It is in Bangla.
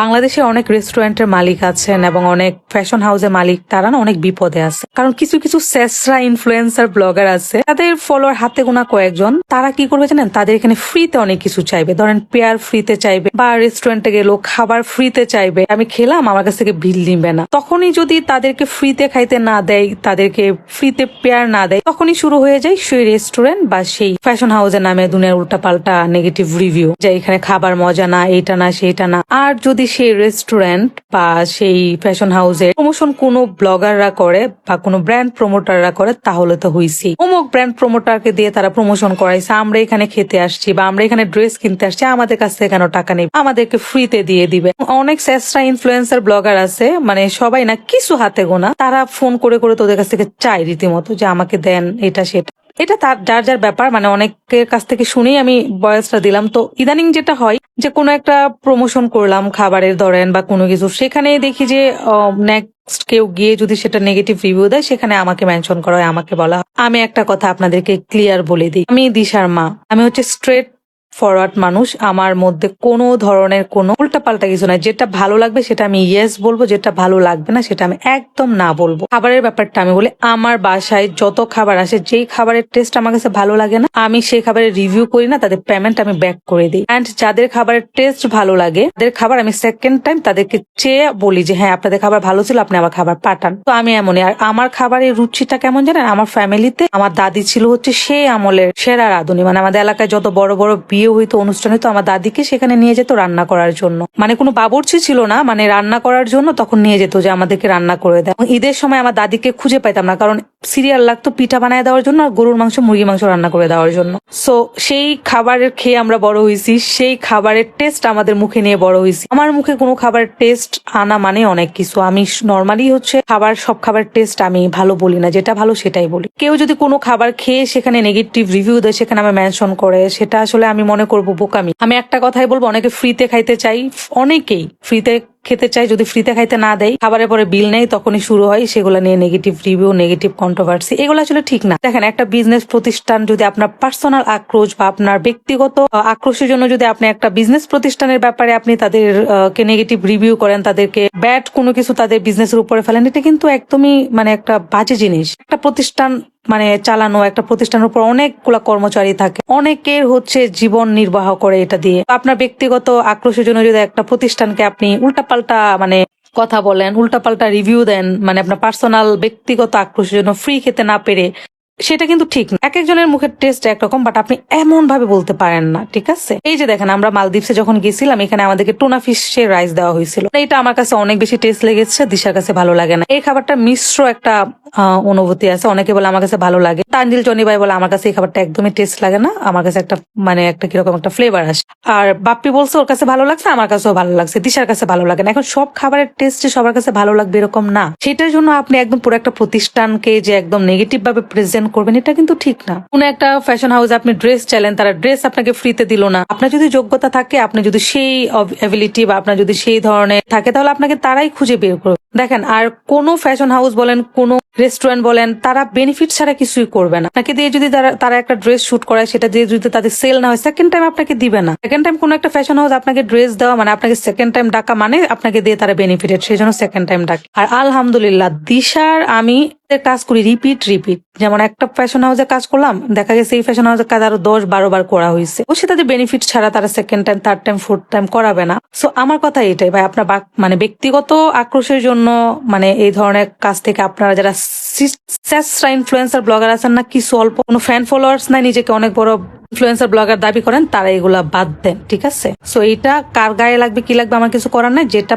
বাংলাদেশে অনেক রেস্টুরেন্টের মালিক আছেন এবং অনেক ফ্যাশন হাউসের মালিক, তারা না অনেক বিপদে আছে। কারণ কিছু কিছু সেসরা ইনফ্লুয়েন্সার ব্লগার আছে। তাদের ফলোয়ার হাতে গোনা কয়েকজন, তারা কি করবে জানেন? তাদের এখানে ফ্রিতে অনেক কিছু চাইবে। ধরেন পেয়ার ফ্রিতে চাইবে বা রেস্টুরেন্টে গেলো খাবার ফ্রিতে চাইবে। আমি খেলাম, আমার কাছ থেকে বিল নিবে না। তখনই যদি তাদেরকে ফ্রিতে খাইতে না দেয়, তাদেরকে ফ্রিতে পেয়ার না দেয়, তখনই শুরু হয়ে যায় সেই রেস্টুরেন্ট বা সেই ফ্যাশন হাউসের নামে দুনিয়ার উল্টাপাল্টা নেগেটিভ রিভিউ যে এখানে খাবার মজা না এইটা না সেইটা না। আর যদি সেই রেস্টুরেন্ট বা সেই ফ্যাশন হাউসে প্রমোশন কোনো ব্লগাররা করে বা কোনো ব্র্যান্ড প্রমোটাররা করে, তাহলে তো হইছি। অমুক ব্র্যান্ড প্রমোটারকে দিয়ে তারা প্রমোশন করাইছে, আমরা এখানে খেতে আসছি বা আমরা এখানে ড্রেস কিনতে আসছি, আমাদের কাছ থেকে কেন টাকা নেই আমাদেরকে ফ্রিতে দিয়ে দিবে। অনেক সেসরা ইনফ্লুয়েন্সার ব্লগার আছে মানে সবাই না কিছু হাতে গোনা, তারা ফোন করে করে তোদের কাছ থেকে চাই রীতিমতো যে আমাকে দেন এটা সেটা। এটা তার, যার যার ব্যাপার মানে অনেকের কাছ থেকে শুনেই আমি বয়সটা দিলাম। তো ইদানিং যেটা হয় যে কোনো একটা প্রমোশন করলাম খাবারের ধরেন বা কোনো কিছু, সেখানে দেখি যে নেক্সট কেউ গিয়ে যদি সেটা নেগেটিভ রিভিউ দেয়, সেখানে আমাকে মেনশন করা হয়, আমাকে বলা আমি একটা কথা আপনাদেরকে ক্লিয়ার বলে দিই। আমি দিশার মা। আমি হচ্ছে স্ট্রেট ফরওয়ার্ড মানুষ, আমার মধ্যে কোনো ধরনের কোনো উল্টাপাল্টা কিছু নাই। যেটা ভালো লাগবে সেটা আমি ইয়েস বলব, যেটা ভালো লাগবে না সেটা আমি একদম না বলব। খাবারের ব্যাপারটা আমি বলি, আমার বাসায় যত খাবার আসে, যেই খাবারের টেস্ট আমার কাছে ভালো লাগে না, আমি সেই খাবারের রিভিউ করি না, তাদের পেমেন্ট আমি ব্যাক করে দিই। অ্যান্ড যাদের খাবারের টেস্ট ভালো লাগে, তাদের খাবার আমি সেকেন্ড টাইম তাদেরকে চেয়ে বলি যে হ্যাঁ আপনাদের খাবার ভালো ছিল, আপনি আমার খাবার পাঠান। তো আমি এমনই, আর আমার খাবারের রুচিটা কেমন জানেন? আমার ফ্যামিলিতে আমার দাদি ছিল হচ্ছে সেই আমলের, সেরা রাঁধুনি। মানে আমাদের এলাকায় যত বড় বড় বিয়ে হইতো, অনুষ্ঠানে তো আমার দাদিকে সেখানে নিয়ে যেত রান্না করার জন্য। মানে কোনো বাবুর্চি ছিল না মানে রান্না করার জন্য তখন নিয়ে যেত যে আমাদেরকে রান্না করে দেয়। ঈদের সময় আমার দাদিকে খুঁজে পাইতাম না, কারণ সিরিয়াল লাগতো পিঠা বানায় দেওয়ার জন্য আর গরুর মাংস মুরগি মাংস রান্না করে দেওয়ার জন্য। সো সেই খাবারের খেয়ে আমরা বড় হয়েছি সেই খাবারের টেস্ট আমাদের মুখে নিয়ে বড় হয়েছি আমার মুখে কোনো খাবার টেস্ট আনা মানে অনেক কিছু। আমি নর্মালি হচ্ছে খাবার, সব খাবার টেস্ট আমি ভালো বলি না, যেটা ভালো সেটাই বলি। কেউ যদি কোনো খাবার খেয়ে সেখানে নেগেটিভ রিভিউ দেয়, সেখানে আমি মেনশন করে, সেটা আসলে আমি মনে করব বোকামি। আমি একটা কথাই বলব, অনেকে ফ্রিতে খাইতে চাই, অনেকেই ফ্রিতে খেতে চাই যদি ফ্রিতে খাইতে না দেয় খাবারের পরে বিল নেই তখনই শুরু হয় সেগুলো নিয়ে নেগেটিভ রিভিউ নেগেটিভ কন্ট্রোভার্সি এগুলো আসলে ঠিক না। দেখেন একটা বিজনেস প্রতিষ্ঠান যদি আপনার পার্সোনাল আক্রোশ বা আপনার ব্যক্তিগত আক্রোশের জন্য যদি আপনি একটা বিজনেস প্রতিষ্ঠানের ব্যাপারে আপনি তাদের আহ, কে নেগেটিভ রিভিউ করেন তাদেরকে ব্যাড কোনো কিছু তাদের বিজনেসের উপরে ফেলেন এটা কিন্তু একদমই মানে একটা বাজে জিনিস। একটা প্রতিষ্ঠান মানে চালানো একটা প্রতিষ্ঠানের উপর অনেকগুলা কর্মচারী থাকে। অনেকের হচ্ছে জীবন নির্বাহ করে এটা দিয়ে। আপনার ব্যক্তিগত আক্রোশের জন্য যদি একটা প্রতিষ্ঠানকে আপনি উল্টাপাল্টা মানে কথা বলেন, উল্টাপাল্টা রিভিউ দেন মানে আপনার পার্সোনাল ব্যক্তিগত আক্রোশের জন্য ফ্রি খেতে না পেরে, সেটা কিন্তু ঠিক না। এক একজনের মুখের টেস্ট একরকম বাট আপনি এমন ভাবে বলতে পারেন না, ঠিক আছে? এই যে দেখেন, আমরা মালদ্বীপসে যখন গেছিলাম, এখানে আমাদেরকে টুনা ফিশের রাইস দেওয়া হয়েছিল। এটা আমার কাছে অনেক বেশি টেস্ট লেগেছে, দিশার কাছে ভালো লাগে না। এই খাবারটা মিশ্র একটা অনুভূতি আছে। অনেকে বলে আমার কাছে ভালো লাগে। তানজিল জনি ভাই বলে, আমার কাছে এই খাবারটা একদমই টেস্ট লাগে না। আমার কাছে একটা মানে একটা কীরকম একটা ফ্লেভার আসে। আর বাপ্পি বলছে, ওর কাছে ভালো লাগছে, আমার কাছেও ভালো লাগছে। দিশার কাছে ভালো লাগে না। এখন সব খাবারের টেস্ট সবার কাছে ভালো লাগবে এরকম না। সেটার জন্য আপনি একদম পুরো একটা প্রতিষ্ঠানকে যে একদম নেগেটিভ ভাবে প্রেজেন্ট করবেন, এটা কিন্তু ঠিক না। কোনো একটা ফ্যাশন হাউসে আপনি ড্রেস চাইলেন তারা ড্রেস আপনাকে ফ্রিতে দিল না। আপনার যদি যোগ্যতা থাকে, আপনি যদি সেই অ্যাবিলিটি বা আপনার যদি সেই ধরনের থাকে, তাহলে আপনাকে তারাই খুঁজে বের করবে। দেখেন, আর কোনো ফ্যাশন হাউস বলেন, কোনো রেস্টুরেন্ট বলেন, তারা বেনিফিট ছাড়া কিছুই করবে না। আপনাকে দিয়ে যদি তারা তারা একটা ড্রেস শুট করায়, সেটা দিয়ে যদি তাদের সেল না হয় সেকেন্ড টাইম আপনাকে দিবে না। সেকেন্ড টাইম কোনো একটা ফ্যাশন হাউস আপনাকে ড্রেস দেওয়া মানে আপনাকে সেকেন্ড টাইম ডাকা মানে আপনাকে দিয়ে তারা বেনিফিটেড সেই জন্য সেকেন্ড টাইম ডাকে। আর আলহামদুলিল্লাহ, দিশার আমি কাজ করি রিপিট রিপিট যেমন একটা ফ্যাশন হাউসে কাজ করলাম, দেখা গেছে এই ফ্যাশন হাউসের কাজ আরও দশ বারো বার করা হয়েছে। সে তাদের বেনিফিট ছাড়া তারা second time third time fourth time করাবে না। সো আমার কথা এটাই, ভাই, আপনার মানে ব্যক্তিগত আক্রোশের জন্য মানে এই ধরনের কাজ থেকে আপনারা যারা স্যাসরা ইনফ্লুয়েন্সার ব্লগার আছেন না, কিছু অল্প কোনো ফ্যান ফলোয়ার্স নাই, নিজেকে অনেক বড় ইনফ্লুয়েন্সার ব্লগার দাবি করেন, তারা এগুলা বাদ দেন, ঠিক আছে? সো এইটা কার গায়ে লাগবে, কি লাগবে, আমার কিছু করার নাই, যেটা